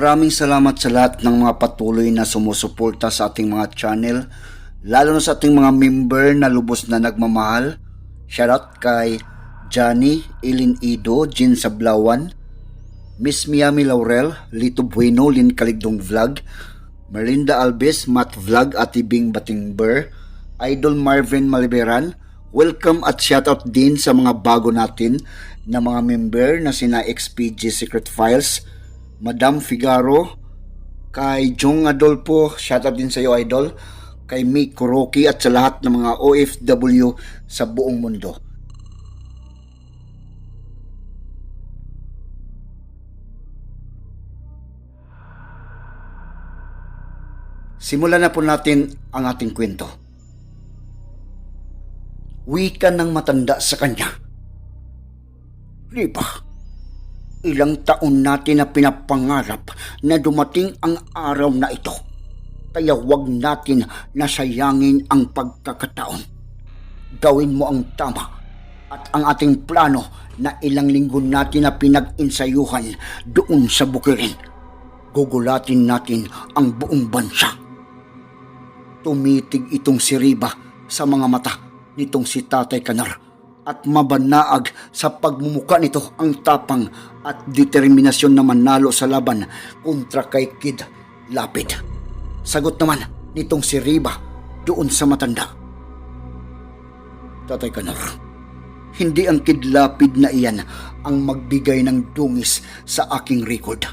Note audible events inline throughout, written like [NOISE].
Maraming salamat sa lahat ng mga patuloy na sumusuporta sa ating mga channel, lalo na sa ating mga member na lubos na nagmamahal. Shoutout kay Johnny, Ilin Ido, Jin Sablawan, Miss Miami Laurel, Lito Bueno, Lin Kaligdong Vlog, Merlinda Alves, Matt Vlog, Ate Bing Batingber, Idol Marvin Maliberan, welcome at shoutout din sa mga bago natin na mga member na sina XPG Secret Files, Madam Figaro, kay Jong Adolfo, shoutout din sa iyo Idol, kay Mick Kuroki at sa lahat ng mga OFW sa buong mundo. Simulan na po natin ang ating kwento. Wika ng matanda sa kanya. Di ba? Ilang taon natin na pinapangarap na dumating ang araw na ito. Kaya wag natin nasayangin ang pagkakataon. Gawin mo ang tama at ang ating plano na ilang linggo natin na pinag-insayuhan doon sa bukirin. Gugulatin natin ang buong bansa tumitig itong si Riba sa mga mata nitong si Tatay Kanar at mabanaag sa pagmumuka nito ang tapang at determinasyon na manalo sa laban kontra kay Kid Lapid. Sagot naman nitong si Riba doon sa matanda. Tatay Kanar, hindi ang Kid Lapid na iyan ang magbigay ng dungis sa aking record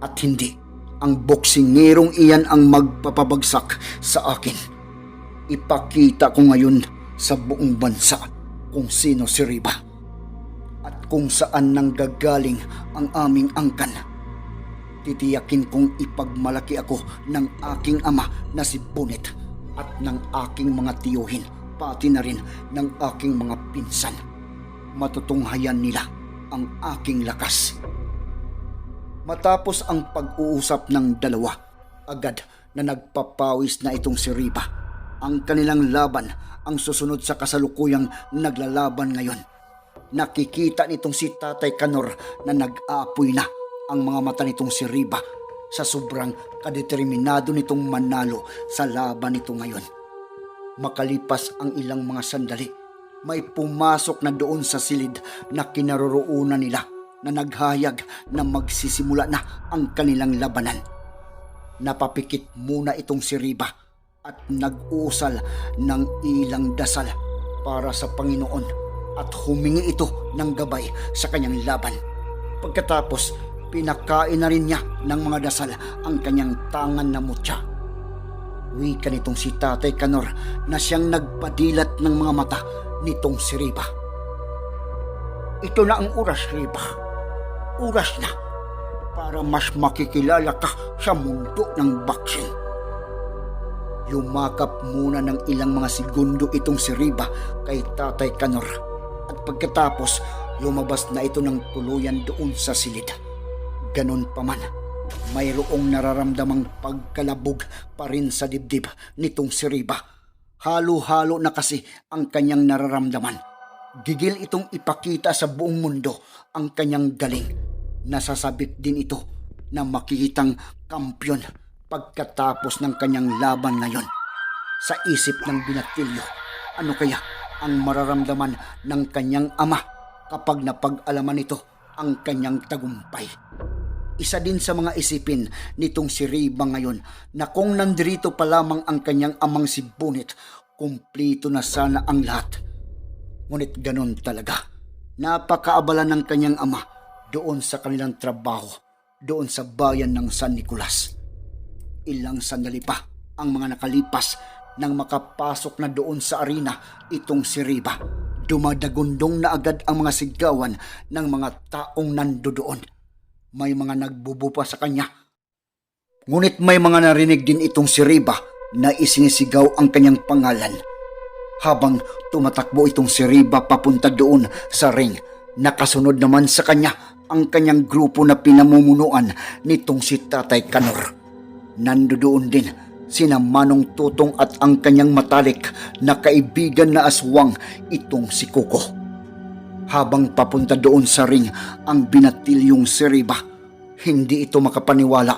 at hindi ang boksingerong iyan ang magpapabagsak sa akin. Ipakita ko ngayon sa buong bansa kung sino si Riba at kung saan nanggagaling ang aming angkan. Titiyakin kong ipagmalaki ako ng aking ama na si Bonet at ng aking mga tiyuhin pati na rin ng aking mga pinsan. Matutunghayan nila ang aking lakas. Matapos ang pag-uusap ng dalawa, agad na nagpapawis na itong si Riba. Ang kanilang laban ang susunod sa kasalukuyang naglalaban ngayon. Nakikita nitong si Tatay Kanor na nag-aapoy na ang mga mata nitong si Riba sa sobrang kadeterminado nitong manalo sa laban nito ngayon. Makalipas ang ilang mga sandali, may pumasok na doon sa silid na kinaroroonan nila na naghayag na magsisimula na ang kanilang labanan. Napapikit muna itong si Riba at nag-uusal ng ilang dasal para sa Panginoon at humingi ito ng gabay sa kanyang laban. Pagkatapos, pinakain na rin niya ng mga dasal ang kanyang tangan na mutya. Wika nitong si Tatay Kanor na siyang nagpadilat ng mga mata nitong si Riba. Ito na ang oras, Riba oras na para mas makikilala ka sa mundo ng boxing. Yumakap muna ng ilang mga segundo itong si Riba kay Tatay Kanor at pagkatapos lumabas na ito ng tuluyan doon sa silid. Ganon pa man, mayroong nararamdamang pagkalabog pa rin sa dibdib nitong si Riba. Halo-halo na kasi ang kanyang nararamdaman. Gigil itong ipakita sa buong mundo ang kanyang galing Nasasabik din ito na makikitang kampyon pagkatapos ng kanyang laban ngayon. Sa isip ng binatilyo, ano kaya ang mararamdaman ng kanyang ama kapag napag-alaman nito ang kanyang tagumpay? Isa din sa mga isipin nitong si Riba ngayon na kung nandrito pa lamang ang kanyang amang si Bunit, kumplito na sana ang lahat. Ngunit ganon talaga. Napakaabala ng kanyang ama doon sa kanilang trabaho doon sa bayan ng San Nicolas. Ilang sandali pa ang mga nakalipas nang makapasok na doon sa arena itong si Riba. Dumadagundong na agad ang mga sigawan ng mga taong nando doon. May mga nagbubupa sa kanya. Ngunit may mga narinig din itong si Riba na isinisigaw ang kanyang pangalan. Habang tumatakbo itong si Riba papunta doon sa ring, nakasunod naman sa kanya ang kanyang grupo na pinamumunuan nitong si Tatay Kanor. Nandoon din sina Manong Tutong at ang kanyang matalik na kaibigan na aswang itong si Kuko. Habang papunta doon sa ring ang binatilyong si Riba, Hindi ito makapaniwala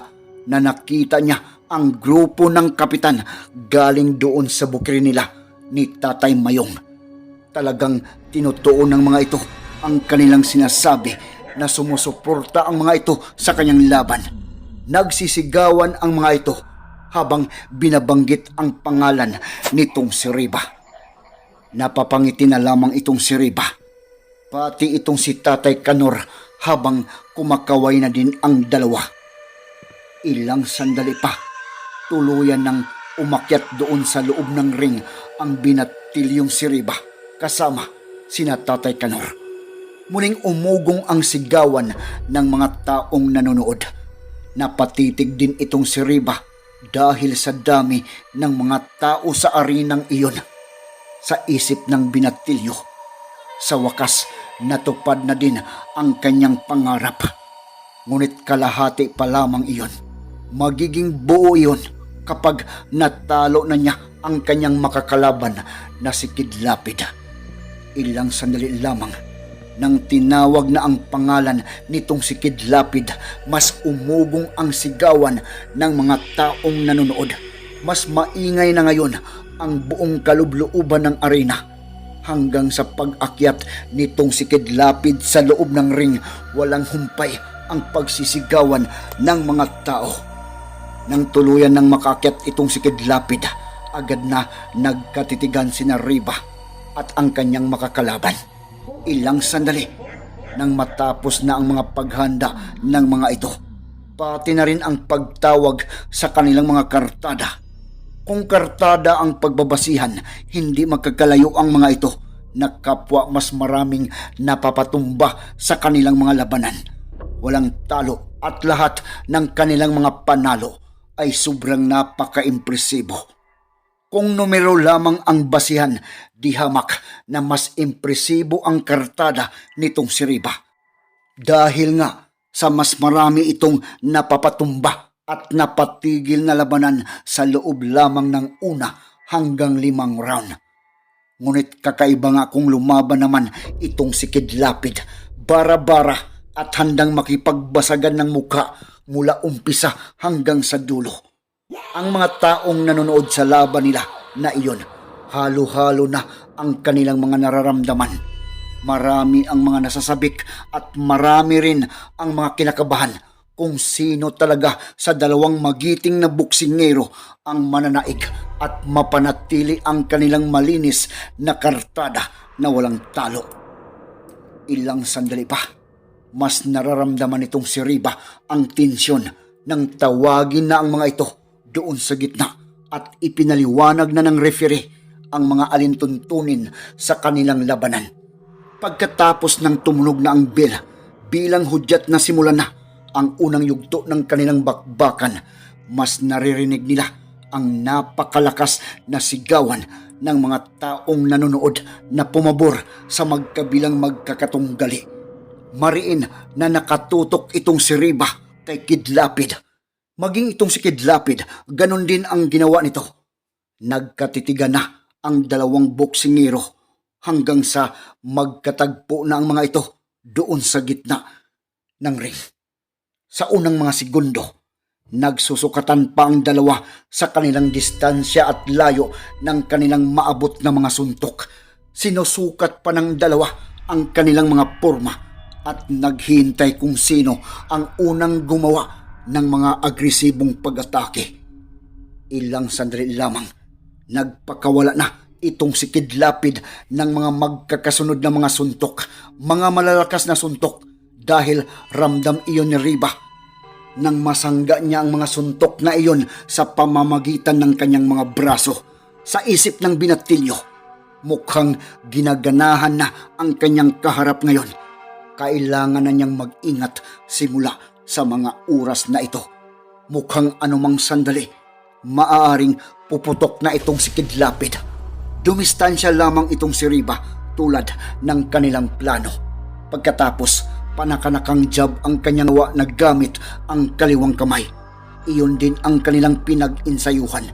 na nakita niya ang grupo ng kapitan galing doon sa bukri nila ni Tatay Mayong. Talagang tinutuon ng mga ito ang kanilang sinasabi na sumusuporta ang mga ito sa kanyang laban. Nagsisigawan ang mga ito habang binabanggit ang pangalan nitong si Riba. Napapangiti na lamang itong si Riba. Pati itong si Tatay Kanor habang kumakaway na din ang dalawa. Ilang sandali pa, tuluyan ng umakyat doon sa loob ng ring ang binatilyong si Riba kasama sina Tatay Kanor. Muling umugong ang sigawan ng mga taong nanonood. Napatitig din itong si Riba dahil sa dami ng mga tao sa arinang iyon. Sa isip ng binatilyo, sa wakas natupad na din ang kanyang pangarap. Ngunit kalahati pa lamang iyon. Magiging buo iyon kapag natalo na niya ang kanyang makakalaban na si Kidlapid. Ilang sandali lamang nang tinawag na ang pangalan nitong si Kidlapid, mas umugong ang sigawan ng mga taong nanonood. Mas maingay na ngayon ang buong kalublooban ng arena hanggang sa pag-akyat nitong si Kidlapid sa loob ng ring, walang humpay ang pagsisigawan ng mga tao. Nang tuluyan ng makakyat itong si Kidlapid, agad na nagkatitigan si Riba at ang kanyang makakalaban. Ilang sandali nang matapos na ang mga paghanda ng mga ito, pati na rin ang pagtawag sa kanilang mga kartada. Kung kartada ang pagbabasihan, hindi magkakalayo ang mga ito na kapwa mas maraming napapatumba sa kanilang mga labanan. Walang talo at lahat ng kanilang mga panalo ay sobrang napaka-impresibo. Kung numero lamang ang basihan, di hamak na mas impresibo ang kartada nitong si Riba. Dahil nga sa mas marami itong napapatumba at napatigil na labanan sa loob lamang ng una hanggang limang round. Ngunit kakaiba nga kung lumaban naman itong si Kidlapid, bara-bara at handang makipagbasagan ng muka mula umpisa hanggang sa dulo. Ang mga taong nanonood sa laban nila na iyon, halo-halo na ang kanilang mga nararamdaman. Marami ang mga nasasabik at marami rin ang mga kinakabahan kung sino talaga sa dalawang magiting na buksingero ang mananaig at mapanatili ang kanilang malinis na kartada na walang talo. Ilang sandali pa, mas nararamdaman itong si Riba ang tensyon nang tawagin na ang mga ito doon sa gitna at ipinaliwanag na ng referee ang mga alintuntunin sa kanilang labanan. Pagkatapos ng tumunog na ang bell, bilang hudyat na simulan na ang unang yugto ng kanilang bakbakan, mas naririnig nila ang napakalakas na sigawan ng mga taong nanonood na pumabor sa magkabilang magkakatunggali. Mariin na nakatutok itong si Riba kay Kidlapid. Maging itong si Kidlapid, ganun din ang ginawa nito. Nagkatitigan na ang dalawang boksingero hanggang sa magkatagpo na ang mga ito doon sa gitna ng ring. Sa unang mga segundo, nagsusukatan pa ang dalawa sa kanilang distansya at layo ng kanilang maabot na mga suntok. Sinusukat pa ng dalawa ang kanilang mga porma at naghihintay kung sino ang unang gumawa ng mga agresibong pag-atake. Ilang sandali lamang, nagpakawala na itong si Kidlapid ng mga magkakasunod na mga suntok, mga malalakas na suntok dahil ramdam iyon ni Riba nang masangga niya ang mga suntok na iyon sa pamamagitan ng kanyang mga braso sa isip ng binatilyo. Mukhang ginaganahan na ang kanyang kaharap ngayon. Kailangan na niyang mag-ingat simula sa mga oras na ito. Mukhang anumang sandali, maaaring puputok na itong si Kidlapid. Dumistansya lamang itong si Riba tulad ng kanilang plano. Pagkatapos, panakanakang jab ang kanyang nawa na gamit ang kaliwang kamay. Iyon din ang kanilang pinag-insayuhan.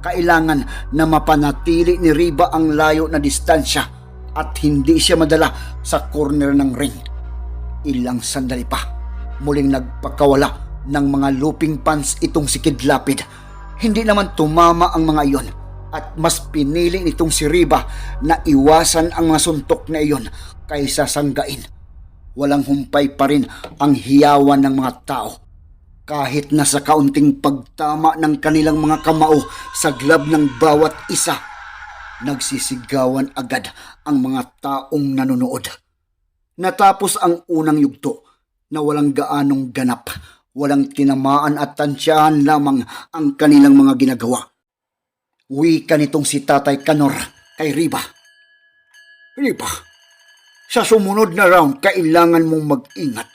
Kailangan na mapanatili ni Riba ang layo na distansya at hindi siya madala sa corner ng ring. Ilang sandali pa, muling nagpakawala ng mga looping pants itong si Kidlapid. Hindi naman tumama ang mga iyon at mas pinili nitong si Riba na iwasan ang mga suntok na iyon kaysa sanggain. Walang humpay pa rin ang hiyawan ng mga tao kahit na sa kaunting pagtama ng kanilang mga kamao sa glab ng bawat isa, nagsisigawan agad ang mga taong nanonood. Natapos ang unang yugto na walang gaanong ganap, walang tinamaan at tansyahan lamang ang kanilang mga ginagawa. Wika nitong si Tatay Kanor kay Riba. Riba, sa sumunod na round, kailangan mong mag-ingat.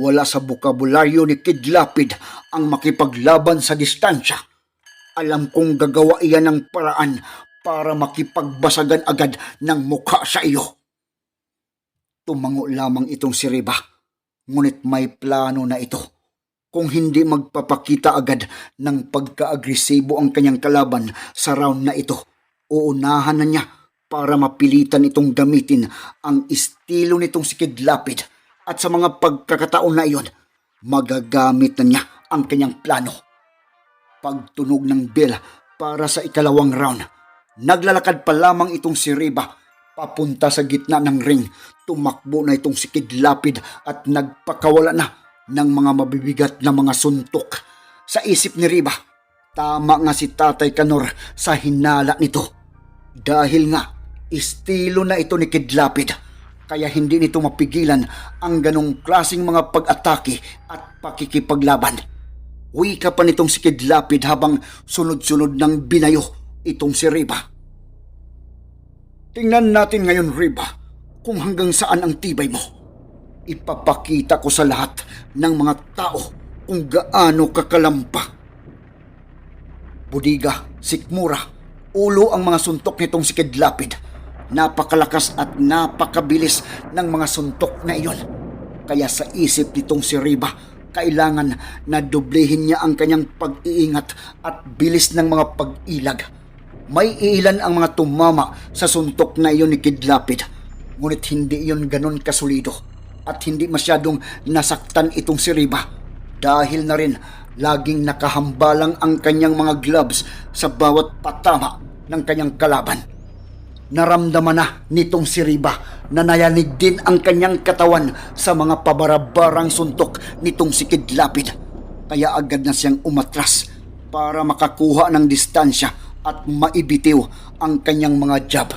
Wala sa bukabularyo ni Kid Lapid ang makipaglaban sa distansya. Alam kong gagawa iyan ng paraan para makipagbasagan agad ng mukha sa iyo. Tumango lamang itong si Riba, ngunit may plano na ito. Kung hindi magpapakita agad ng pagka-agresibo ang kanyang kalaban sa round na ito, uunahan na niya para mapilitan itong gamitin ang estilo nitong si Kid Lapid at sa mga pagkakataon na iyon, magagamit na niya ang kanyang plano. Pagtunog ng bell para sa ikalawang round, naglalakad pa lamang itong si Riba papunta sa gitna ng ring. Tumakbo na itong si Kid Lapid at nagpakawala na ng mga mabibigat na mga suntok. Sa isip ni Riba, tama nga si Tatay Kanor sa hinala nito. Dahil nga, estilo na ito ni Kid Lapid kaya hindi nito mapigilan ang ganong klasing mga pag-atake at pakikipaglaban. Wika pa nitong si Kid Lapid habang sunod-sunod ng binayo itong si Riba. Tingnan natin ngayon, Riba, kung hanggang saan ang tibay mo. Ipapakita ko sa lahat ng mga tao kung gaano kakalampa. Budiga, sikmura, ulo ang mga suntok nitong si Kid Lapid. Napakalakas at napakabilis ng mga suntok na iyon. Kaya sa isip nitong si Riba, kailangan na doblehin niya ang kanyang pag-iingat at bilis ng mga pag-ilag. May ilan ang mga tumama sa suntok na iyon ni Kid Lapid, ngunit hindi iyon ganon kasulido at hindi masyadong nasaktan itong si Riba dahil na rin laging nakahambalang ang kanyang mga gloves sa bawat patama ng kanyang kalaban. Naramdaman na nitong si Riba na nayanig din ang kanyang katawan sa mga pabarabarang suntok nitong si Kid Lapid. Kaya agad na siyang umatras para makakuha ng distansya at maibitiw ang kanyang mga jab.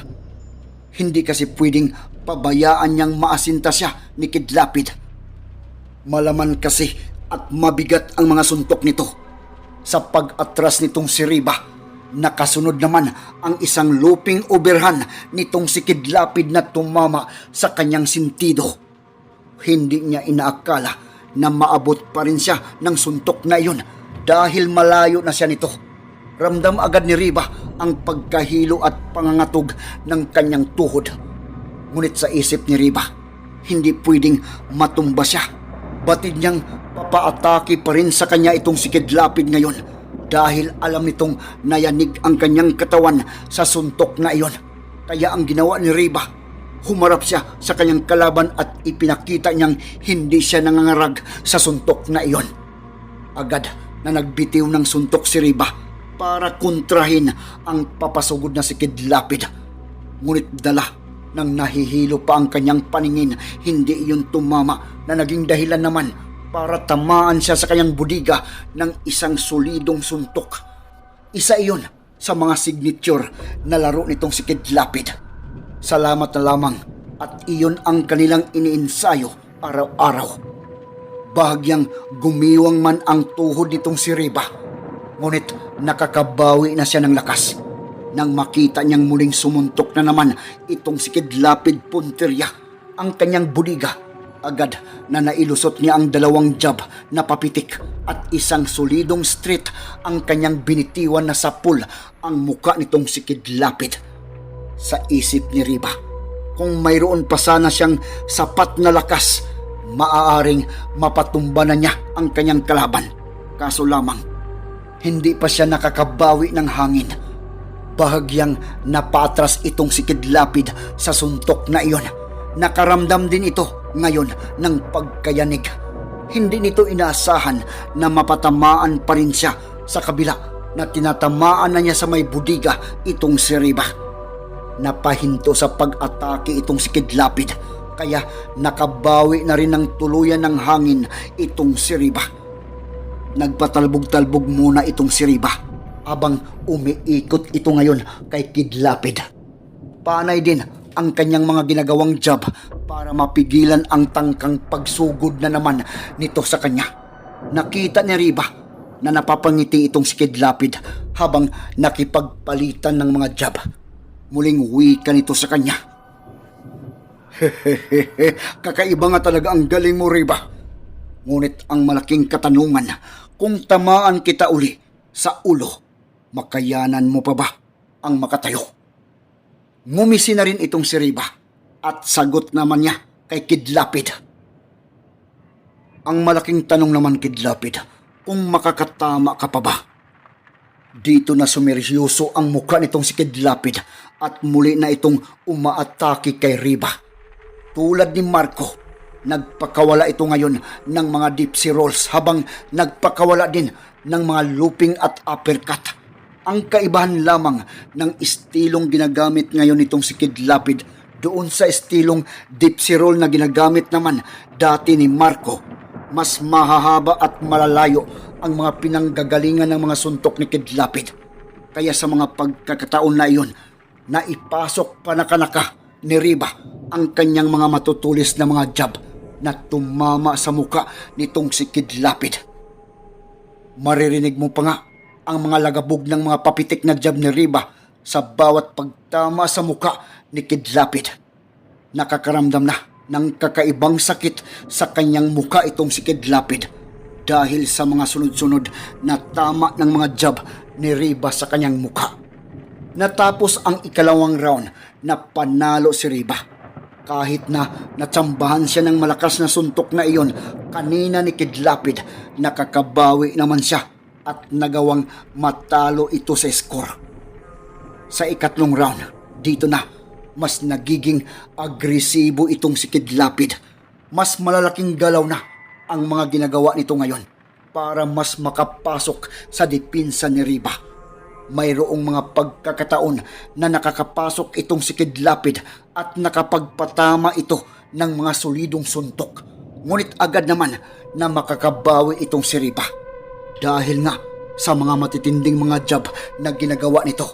Hindi kasi pwedeng pabayaan niyang maasinta siya ni Kid Lapid. Malaman kasi at mabigat ang mga suntok nito. Sa pag-atras nitong si Riba, nakasunod naman ang isang looping overhand nitong si Kid Lapid na tumama sa kanyang sintido. Hindi niya inaakala na maabot pa rin siya ng suntok na iyon dahil malayo na siya nito. Ramdam agad ni Riba ang pagkahilo at pangangatog ng kanyang tuhod. Ngunit sa isip ni Riba, hindi pwedeng matumba siya. Batid niyang papaatake pa rin sa kanya itong si Kid Lapid ngayon dahil alam nitong nayanig ang kanyang katawan sa suntok na iyon. Kaya ang ginawa ni Riba, humarap siya sa kanyang kalaban at ipinakita niyang hindi siya nangangarag sa suntok na iyon. Agad na nagbitiw ng suntok si Riba para kontrahin ang papasugod na si Kid Lapid. Ngunit dala nang nahihilo pa ang kanyang paningin, hindi iyon tumama na naging dahilan naman para tamaan siya sa kanyang budiga ng isang solidong suntok. Isa iyon sa mga signature na laro nitong si Kid Lapid. Salamat na lamang at iyon ang kanilang iniinsayo araw-araw. Bahagyang gumiwang man ang tuhod nitong si Riba. Ngunit nakakabawi na siya ng lakas. Nang makita niyang muling sumuntok na naman itong si Kidlapid Punteria, ang kanyang budiga, agad na nailusot niya ang dalawang jab na papitik at isang solidong straight ang kanyang binitiwan na sapul ang muka nitong si Kidlapid. Sa isip ni Riba, kung mayroon pa sana siyang sapat na lakas, maaaring mapatumba na niya ang kanyang kalaban. Kaso lamang, hindi pa siya nakakabawi ng hangin. Bahagyang napatras itong si Kidlapid sa suntok na iyon. Nakaramdam din ito ngayon ng pagkayanig. hindi nito inaasahan na mapatamaan pa rin siya sa kabila na tinatamaan na niya sa may budiga itong si Riba. Napahinto sa pag-atake itong si Kidlapid kaya nakabawi na rin ng tuluyan ng hangin itong si Riba. Nagpatalbog-talbog muna itong si Riba habang umiikot ito ngayon kay Kidlapid. Panay din ang kanyang mga ginagawang job para mapigilan ang tangkang pagsugod na naman nito sa kanya. Nakita ni Riba na napapangiti itong si Kidlapid habang nakipagpalitan ng mga job. Muling wika nito sa kanya. Hehehe, [LAUGHS] kakaiba nga talaga ang galing mo, Riba. Ngunit ang malaking katanungan, kung tamaan kita uli sa ulo, makayanan mo pa ba ang makatayo? Ngumisi na rin itong si Riba at sagot naman niya kay Kidlapid. Ang malaking tanong naman Kidlapid, kung makakatama ka pa ba? Dito na sumeryoso ang mukha nitong si Kidlapid at muli na itong umaatake kay Riba. Tulad ni Marco, nagpakawala ito ngayon ng mga dipsy rolls habang nagpakawala din ng mga looping at uppercut. Ang kaibahan lamang ng istilong ginagamit ngayon nitong si Kid Lapid doon sa estilong dipsy roll na ginagamit naman dati ni Marco. Mas mahahaba at malalayo ang mga pinanggagalingan ng mga suntok ni Kid Lapid. Kaya sa mga pagkakataon na iyon, naipasok pa na kanaka ni Riba ang kanyang mga matutulis na mga jab na tumama sa muka nitong si Kid Lapid. Maririnig mo pa nga ang mga lagabog ng mga papitik na jab ni Riba sa bawat pagtama sa muka ni Kid Lapid. Nakakaramdam na ng kakaibang sakit sa kanyang muka itong si Kid Lapid dahil sa mga sunod-sunod na tama ng mga jab ni Riba sa kanyang muka. Natapos ang ikalawang round na panalo si Riba kahit na natsambahan siya ng malakas na suntok na iyon kanina ni Kidlapid, nakakabawi naman siya at nagawang matalo ito sa score. Sa ikatlong round, dito na, mas nagiging agresibo itong si Kidlapid. Mas malalaking galaw na ang mga ginagawa nito ngayon para mas makapasok sa dipinsa ni Riba mayroong mga pagkakataon na nakakapasok itong si Kidlapid at nakapagpatama ito ng mga solidong suntok. Ngunit agad naman na makakabawi itong si Riba dahil nga sa mga matitinding mga job na ginagawa nito.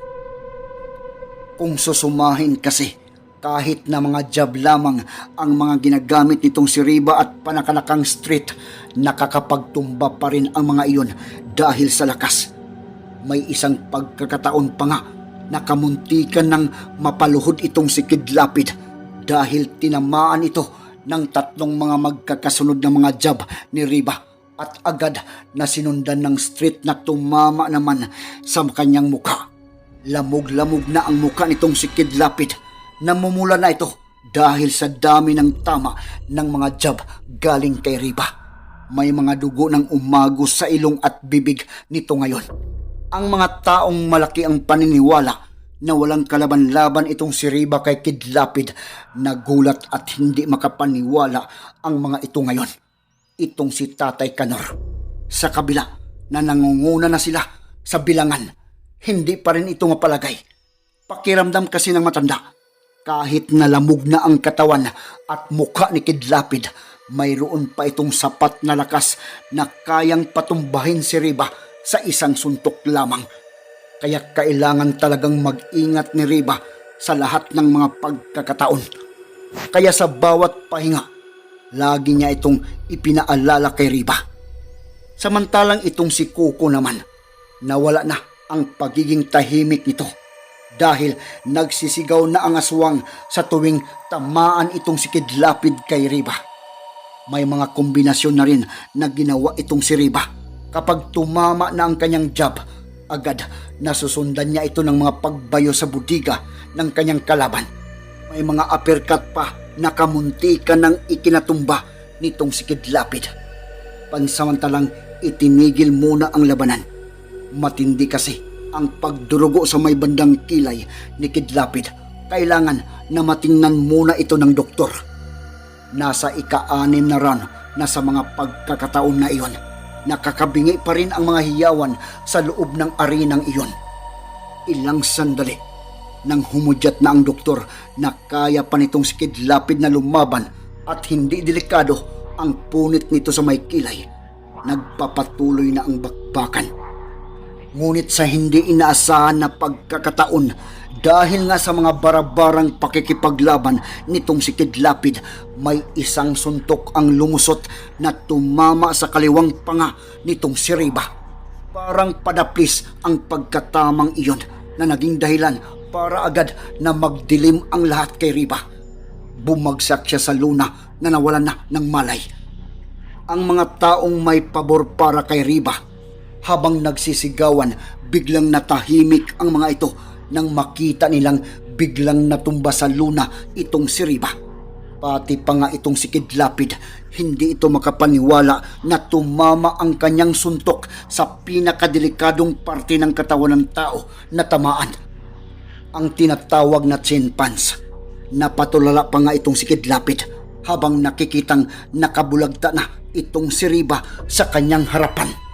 Kung susumahin kasi kahit na mga job lamang ang mga ginagamit nitong si Riba at panakanakang street, nakakapagtumba pa rin ang mga iyon dahil sa lakas may isang pagkakataon pa nga na kamuntikan ng mapaluhod itong si Kidlapid dahil tinamaan ito ng tatlong mga magkakasunod na mga jab ni Riba at agad na sinundan ng street na tumama naman sa kanyang mukha. Lamog-lamog na ang mukha nitong si Kidlapid. Namumula na ito dahil sa dami ng tama ng mga jab galing kay Riba. May mga dugo ng umagos sa ilong at bibig nito ngayon ang mga taong malaki ang paniniwala na walang kalaban-laban itong si Riba kay Kidlapid nagulat at hindi makapaniwala ang mga ito ngayon. Itong si Tatay Kanor. Sa kabila na nangunguna na sila sa bilangan, hindi pa rin ito mapalagay. Pakiramdam kasi ng matanda. Kahit nalamog na ang katawan at mukha ni Kidlapid, mayroon pa itong sapat na lakas na kayang patumbahin si Riba sa isang suntok lamang. Kaya kailangan talagang mag-ingat ni Riba sa lahat ng mga pagkakataon. Kaya sa bawat pahinga, lagi niya itong ipinaalala kay Riba. Samantalang itong si Kuko naman, nawala na ang pagiging tahimik nito dahil nagsisigaw na ang aswang sa tuwing tamaan itong si Kidlapid kay Riba. May mga kombinasyon na rin na ginawa itong si Riba Kapag tumama na ang kanyang job, agad nasusundan niya ito ng mga pagbayo sa budiga ng kanyang kalaban. May mga uppercut pa na kamuntikan ng ikinatumba nitong si Kidlapid. Pansamantalang itinigil muna ang labanan. Matindi kasi ang pagdurugo sa may bandang kilay ni Kidlapid. Kailangan na matingnan muna ito ng doktor. Nasa ika-anim na run na sa mga pagkakataon na iyon, nakakabingi pa rin ang mga hiyawan sa loob ng arenang iyon. Ilang sandali, nang humudyat na ang doktor na kaya pa nitong sikidlapid na lumaban at hindi delikado ang punit nito sa may kilay, nagpapatuloy na ang bakbakan. Ngunit sa hindi inaasahan na pagkakataon dahil nga sa mga barabarang pakikipaglaban nitong si Kidlapid, may isang suntok ang lumusot na tumama sa kaliwang panga nitong si Riba. Parang padaplis ang pagkatamang iyon na naging dahilan para agad na magdilim ang lahat kay Riba. Bumagsak siya sa luna na nawalan na ng malay. Ang mga taong may pabor para kay Riba habang nagsisigawan, biglang natahimik ang mga ito nang makita nilang biglang natumba sa luna itong si Riba. Pati pa nga itong si Kidlapid, hindi ito makapaniwala na tumama ang kanyang suntok sa pinakadelikadong parte ng katawan ng tao na tamaan. Ang tinatawag na chinpans. Napatulala pa nga itong si Kidlapid habang nakikitang nakabulagta na itong si Riba sa kanyang harapan.